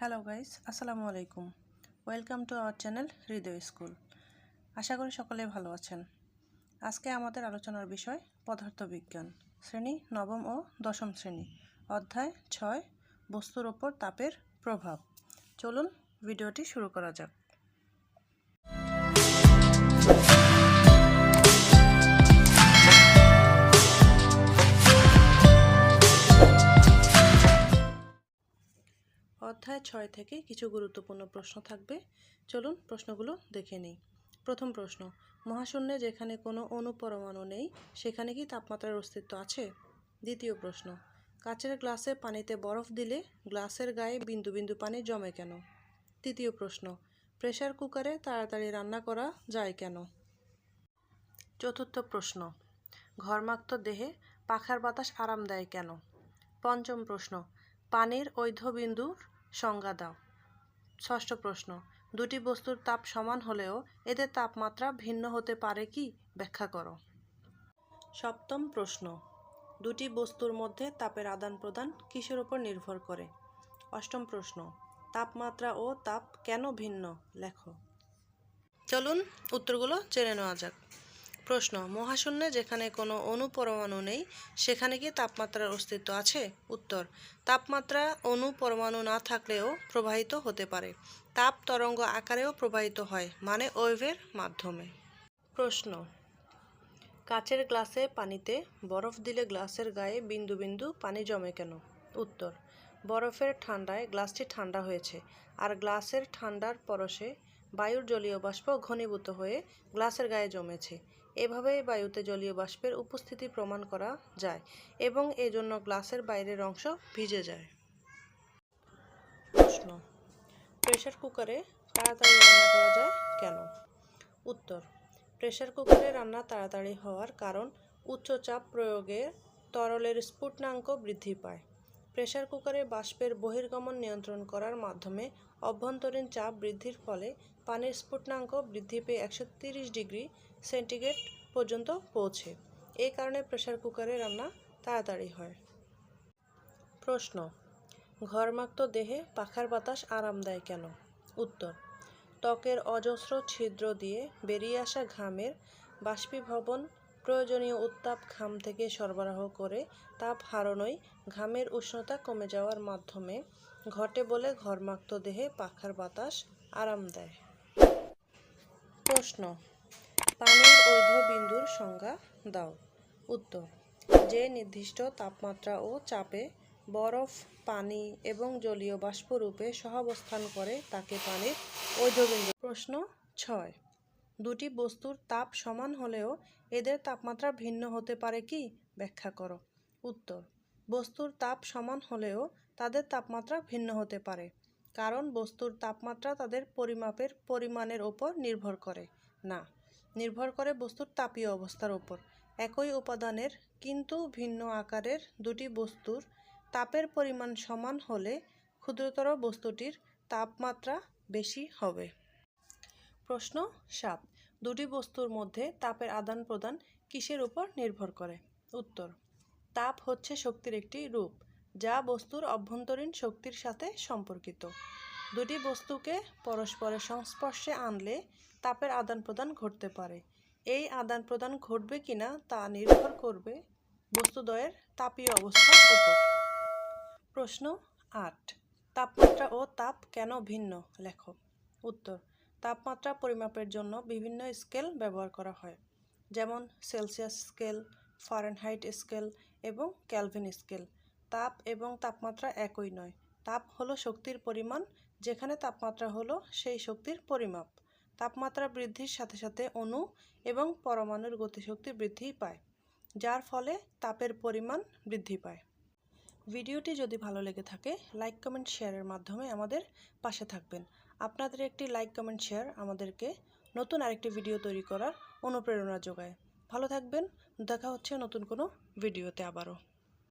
Hello guys আসসালামু আলাইকুম welcome to our channel Hriday school আশা করি সকলে ভালো আছেন। আজকে আমাদের আলোচনার বিষয় পদার্থবিজ্ঞান। শ্রেণি নবম ও দশম শ্রেণি, অধ্যায় ছয়, বস্তুর ওপর তাপের প্রভাব। চলুন, ভিডিওটি শুরু করা যাক। অধ্যায় ছয় থেকে কিছু গুরুত্বপূর্ণ প্রশ্ন থাকবে। চলুন প্রশ্নগুলো দেখে নিই। প্রথম প্রশ্ন, মহাশূন্যে যেখানে কোনো অনুপরমাণু নেই, সেখানে কি তাপমাত্রার অস্তিত্ব আছে? দ্বিতীয় প্রশ্ন, কাচের গ্লাসে পানিতে বরফ দিলে গ্লাসের গায়ে বিন্দু বিন্দু পানি জমে কেন? তৃতীয় প্রশ্ন, প্রেসার কুকারে তাড়াতাড়ি রান্না করা যায় কেন? চতুর্থ প্রশ্ন, ঘর্মাক্ত দেহে পাখার বাতাস আরাম দেয় কেন? পঞ্চম প্রশ্ন, পানির ঐধবিন্দুর সংজ্ঞা দাও। ষষ্ঠ প্রশ্ন, দুটি বস্তুর তাপ সমান হলেও এদের তাপমাত্রা ভিন্ন হতে পারে কি? ব্যাখ্যা করো। সপ্তম প্রশ্ন, দুটি বস্তুর মধ্যে তাপের আদান প্রদান কিসের উপর নির্ভর করে? অষ্টম প্রশ্ন, তাপমাত্রা ও তাপ কেন ভিন্ন? লেখো। চলুন উত্তরগুলো জেনে নেওয়া যাক। প্রশ্ন, মহাশূন্যে যেখানে কোনো অণু পরমাণু নেই, সেখানে কি তাপমাত্রার অস্তিত্ব আছে? উত্তর, তাপমাত্রা অণু পরমাণু না থাকলেও প্রবাহিত হতে পারে। তাপ তরঙ্গ আকারেও প্রবাহিত হয় মানে ওয়েভের মাধ্যমে। প্রশ্ন, কাচের গ্লাসে পানিতে বরফ দিলে গ্লাসের গায়ে বিন্দু বিন্দু পানি জমে কেন? উত্তর, বরফের ঠান্ডায় গ্লাসটি ঠান্ডা হয়েছে, আর গ্লাসের ঠান্ডার পরশে বায়ুর জলীয় বাষ্প ঘনীভূত হয়ে গ্লাসের গায়ে জমেছে। এভাবে বায়ুতে জলীয় বাষ্পের উপস্থিতি প্রমাণ করা যায় এবং এজন্য গ্লাসের বাইরের অংশ ভিজে যায়। প্রশ্ন, প্রেসার কুকারে তাড়াতাড়ি রান্না করা যায় কেন? উত্তর, প্রেসার কুকারে রান্না তাড়াতাড়ি হওয়ার কারণ উচ্চ চাপ প্রয়োগে তরলের স্ফুটনাঙ্ক বৃদ্ধি পায়। প্রেসার কুকারে বাষ্পের বহির্গমন নিয়ন্ত্রণ করার মাধ্যমে অভ্যন্তরীণ চাপ বৃদ্ধির ফলে পানির স্ফুটনাঙ্ক বৃদ্ধি পেয়ে একশো ডিগ্রি সেন্টিগ্রেড পর্যন্ত পৌঁছে। এই কারণে প্রেসার কুকারে রান্না তাড়াতাড়ি হয়। প্রশ্ন, ঘরমাক্ত দেহে পাখার বাতাস আরাম দেয় কেন? উত্তর, ত্বকের অজস্র ছিদ্র দিয়ে বেরিয়ে আসা ঘামের বাষ্পীভবন প্রয়োজনীয় উত্তাপ ঘাম থেকে সরবরাহ করে তাপ হারানোই ঘামের উষ্ণতা কমে যাওয়ার মাধ্যমে ঘটে বলে ঘরমাক্ত দেহে পাখার বাতাস আরাম দেয়। প্রশ্ন, পানির ঐধ বিন্দুর সংজ্ঞা দাও। উত্তর, যে নির্দিষ্ট তাপমাত্রা ও চাপে বরফ, পানি এবং জলীয় বাষ্পরূপে সহাবস্থান করে তাকে পানির ঐধবিন্দু প্রশ্ন, ছয় দুটি বস্তুর তাপ সমান হলেও এদের তাপমাত্রা ভিন্ন হতে পারে কি? ব্যাখ্যা করো। উত্তর, বস্তুর তাপ সমান হলেও তাদের তাপমাত্রা ভিন্ন হতে পারে, কারণ বস্তুর তাপমাত্রা তাদের পরিমাপের পরিমাণের ওপর নির্ভর করে। না, নির্ভর করে বস্তুর তাপীয় অবস্থার ওপর। একই উপাদানের কিন্তু ভিন্ন আকারের দুটি বস্তুর তাপের পরিমাণ সমান হলে ক্ষুদ্রতর বস্তুটির তাপমাত্রা বেশি হবে। প্রশ্ন সাত। দুটি বস্তুর মধ্যে তাপের আদান প্রদান কিসের উপর নির্ভর করে? উত্তর, তাপ হচ্ছে শক্তির একটি রূপ, যা বস্তুর অভ্যন্তরীণ শক্তির সাথে সম্পর্কিত। দুটি বস্তুকে পরস্পরের সংস্পর্শে আনলে তাপের আদান প্রদান ঘটতে পারে। এই আদান প্রদান ঘটবে কিনা তা নির্ভর করবে বস্তুদ্বয়ের তাপীয় অবস্থার উপর। প্রশ্ন আট, তাপমাত্রা ও তাপ কেন ভিন্ন? লেখো। উত্তর তাপমাত্রা পরিমাপের জন্য বিভিন্ন স্কেল ব্যবহার করা হয়, যেমন সেলসিয়াস স্কেল, ফারেনহাইট স্কেল এবং ক্যালভিন স্কেল। তাপ এবং তাপমাত্রা একই নয়। তাপ হলো শক্তির পরিমাণ, যেখানে তাপমাত্রা হলো সেই শক্তির পরিমাপ। তাপমাত্রা বৃদ্ধির সাথে সাথে অণু এবং পরমাণুর গতিশক্তি বৃদ্ধি পায়, যার ফলে তাপের পরিমাণ বৃদ্ধি পায়। ভিডিওটি যদি ভালো লেগে থাকে, লাইক, কমেন্ট, শেয়ারের মাধ্যমে আমাদের পাশে থাকবেন। আপনাদের একটি লাইক কমেন্ট শেয়ার আমাদেরকে নতুন আরেকটি ভিডিও তৈরি করার অনুপ্রেরণা যোগায়। ভালো থাকবেন, দেখা হচ্ছে নতুন কোনো ভিডিওতে আবারও।